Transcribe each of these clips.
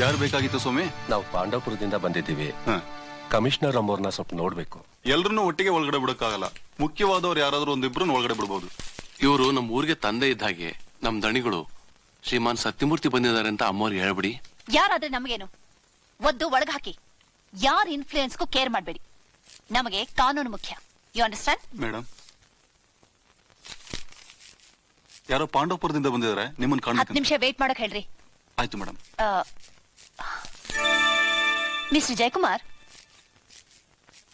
ಯಾರು ಬೇಕಾಗಿತ್ತು ಸ್ವಾಮಿ? ನಾವು ಪಾಂಡವಪುರದಿಂದ ಬಂದಿದ್ದೀವಿ. ಕಮಿಷನರ್ ಅಮ್ಮವ್ರನ್ನ ಸ್ವಲ್ಪ ನೋಡ್ಬೇಕು. ಎಲ್ರನ್ನೂ ಒಟ್ಟಿಗೆ ಒಳಗಡೆ ಬಿಡಕ್ಕಾಗಲ್ಲ. ಮುಖ್ಯವಾದವ್ರು ಯಾರಾದ್ರೂ ಒಂದಿಬ್ರು ಒಳಗಡೆ ಬಿಡಬಹುದು ಇವರು ನಮ್ಮ ಊರಿಗೆ ತಂದೆ ಇದ್ದ ಹಾಗೆ ನಮ್ ದಣಿಗಳು. ಶ್ರೀಮಾನ್ ಸತ್ಯಮೂರ್ತಿ ಬಂದಿದ್ದಾರೆ ಅಂತ ಅಮ್ಮವ್ರಿಗೆ ಹೇಳ್ಬಿಡಿ. ಯಾರಾದ್ರೆ ನಮಗೇನು? ಒದ್ದು ಒಳಗ್ ಹಾಕಿ. ಯಾರ ಇನ್ಫ್ಲೂಯೆನ್ಸ್ಗೂ ಕೇರ್ ಮಾಡಬೇಡಿ. ನಮಗೆ ಕಾನೂನು ಮುಖ್ಯ. ಯು ಅಂಡರ್ಸ್ಟ್ಯಾಂಡ್ ಮೇಡಮ್ ಯಾರೋ ಪಾಂಡವಪುರದಿಂದ ಬಂದಿದ್ದಾರೆ ನಿಮ್ಮನ್ನ ಹತ್ತು ಕಾಣ್ಬೇಕು ನಿಮಿಷ ವೇಟ್ ಮಾಡಕ್ ಹೇಳ್ರಿ. ಆಯ್ತು ಮೇಡಮ್ ಮಿಸ್ಟರ್ ಜಯಕುಮಾರ್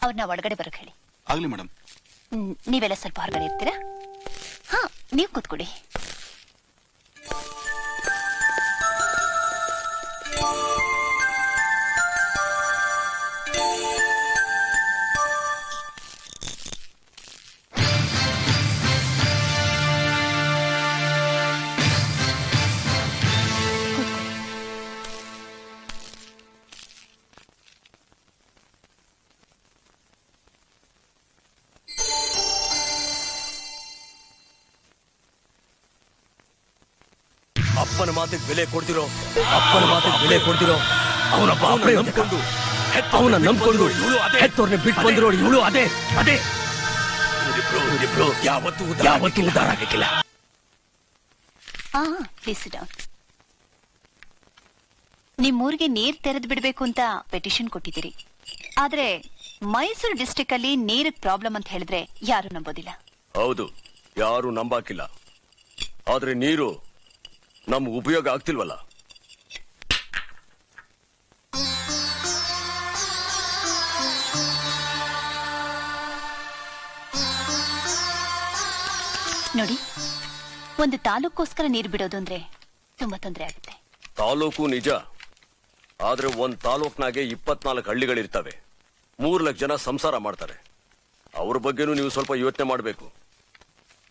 ಅವ್ರನ್ನ ಒಳಗಡೆ ಬರಕ್ ಹೇಳಿ. ಆಗ್ಲಿ ಮೇಡಮ್ ನೀವೆಲ್ಲ ಸ್ವಲ್ಪ ಹೊರಗಡೆ ಇರ್ತೀರಾ? ಹಾ ನೀವು ಕೂತ್ಕೊಡಿ ಅಪ್ಪನ ಮಾತಿಗೆ ಬೆಲೆ ಕೊಡ್ತಿರೋ ಅಪ್ಪನ ಮಾತಿಗೆ ಬೆಲೆ ಕೊಡ್ತಿರೋ ಅವನಪ್ಪ ಅಪ್ಪನೇ ನಂಬ್ಕೊಂಡು ಅವನ ನಂಬ್ಕೊಂಡು ಹೆತ್ತವ್ರನ್ನ ಬಿಟ್ಟು ಬಂದಿರೋ ಇವಳು ಅದೇ. ಅದೇ. ಇವ್ರಿಬ್ರು ಯಾವತ್ತೂ ಯಾವತ್ತೂ ಉದ್ದಾರ ಆಗಿಲ್ಲ ನಿಮ್ಮೂರಿಗೆ ನೀರ್ ತೆರೆದು ಬಿಡ್ಬೇಕು ಅಂತ ಪೆಟಿಷನ್ ಕೊಟ್ಟಿದ್ದೀರಿ. ಆದ್ರೆ ಮೈಸೂರು ಡಿಸ್ಟಿಕ್ ಅಲ್ಲಿ ನೀರ್ ಪ್ರಾಬ್ಲಮ್ ಅಂತ ಹೇಳಿದ್ರೆ ಯಾರು ನಂಬೋದಿಲ್ಲ. ಹೌದು ಯಾರು ನಂಬಾಕಿಲ್ಲ. ಆದ್ರೆ ನೀರು ನಮ್ ಉಪಯೋಗ ಆಗ್ತಿಲ್ವಲ್ಲ? ನೋಡಿ ಒಂದು ತಾಲೂಕೋಸ್ಕರ ನೀರು ಬಿಡೋದು ಅಂದ್ರೆ ತುಂಬಾ ತೊಂದರೆ ಆಗುತ್ತೆ. ತಾಲೂಕು ನಿಜ ಆದ್ರೆ ಒಂದ್ ತಾಲೂಕ್ನಾಗೆ ಇಪ್ಪತ್ನಾಲ್ಕು ಹಳ್ಳಿಗಳಿರ್ತವೆ. ಮೂರ್ ಲಕ್ಷ ಜನ ಸಂಸಾರ ಮಾಡ್ತಾರೆ. ಅವ್ರ ಬಗ್ಗೆನೂ ನೀವು ಸ್ವಲ್ಪ ಯೋಚನೆ ಮಾಡ್ಬೇಕು.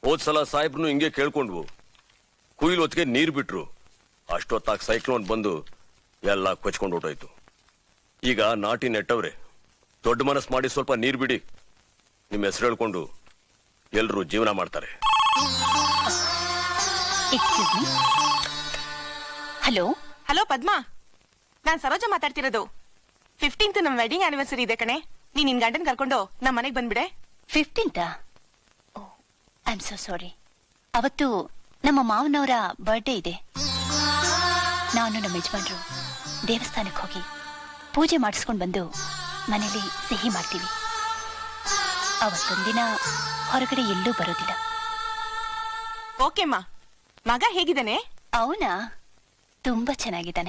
ಹೋದ್ಸಲ ಸಾಹೇಬ್ನು ಹಿಂಗೆ ಕೇಳ್ಕೊಂಡ್ವು. ಕುಯ್ಲ್ ಹೊತ್ತಿಗೆ ನೀರ್ ಬಿಟ್ರು. ಅಷ್ಟೊತ್ತಾಗ ಸೈಕ್ಲೋನ್ ಬಂದು ಎಲ್ಲ ಕೊಚ್ಕೊಂಡು ಹೊಟ್ಟೋಯ್ತು ಈಗ ನಾಟಿ ನೆಟ್ಟವ್ರೆ. ದೊಡ್ಡ ಮನಸ್ಸು ಮಾಡಿ ಸ್ವಲ್ಪ ನೀರ್ ಬಿಡಿ. ನಿಮ್ಮ ಹೆಸರು ಹೇಳ್ಕೊಂಡು ಎಲ್ರೂ ಜೀವನ ಮಾಡ್ತಾರೆ. ಹಲೋ ಹಲೋ ಪದ್ಮಾ ನಾನ್ ಸರೋಜ ಮಾತಾಡ್ತಿರೋದು. ಫಿಫ್ಟೀನ್ತ್ ನಮ್ ವೆಡ್ಡಿಂಗ್ ಆನಿವರ್ಸರಿ ಇದೆ ಕಣೆ. ನೀನ್ ನಿನ್ ಗಂಡನ್ ಕರ್ಕೊಂಡು ನಮ್ ಮನೆಗ್ ಬಂದ್ಬಿಡೆ. ಫಿಫ್ಟೀನ್ತಾ ಐ ಆಮ್ ಸೋ ಸಾರಿ ಅವತ್ತು ನಮ್ಮ ಮಾವನವರ ಬರ್ಡೇ ಇದೆ. ನಾನು ನಮ್ಮ ಯಜಮಾನರು ದೇವಸ್ಥಾನಕ್ಕೆ ಹೋಗಿ ಪೂಜೆ ಮಾಡಿಸ್ಕೊಂಡು ಬಂದು ಮನೇಲಿ ಸಿಹಿ ಮಾಡ್ತೀವಿ. ಅವತ್ತೊಂದಿನ ಹೊರಗಡೆ ಎಲ್ಲೂ ಬರೋದಿಲ್ಲ. ಓಕೆಮ್ಮ ಮಗ ಹೇಗಿದ್ದಾನೆ? ಅವನ? ತುಂಬಾ ಚೆನ್ನಾಗಿದ್ದಾನೆ.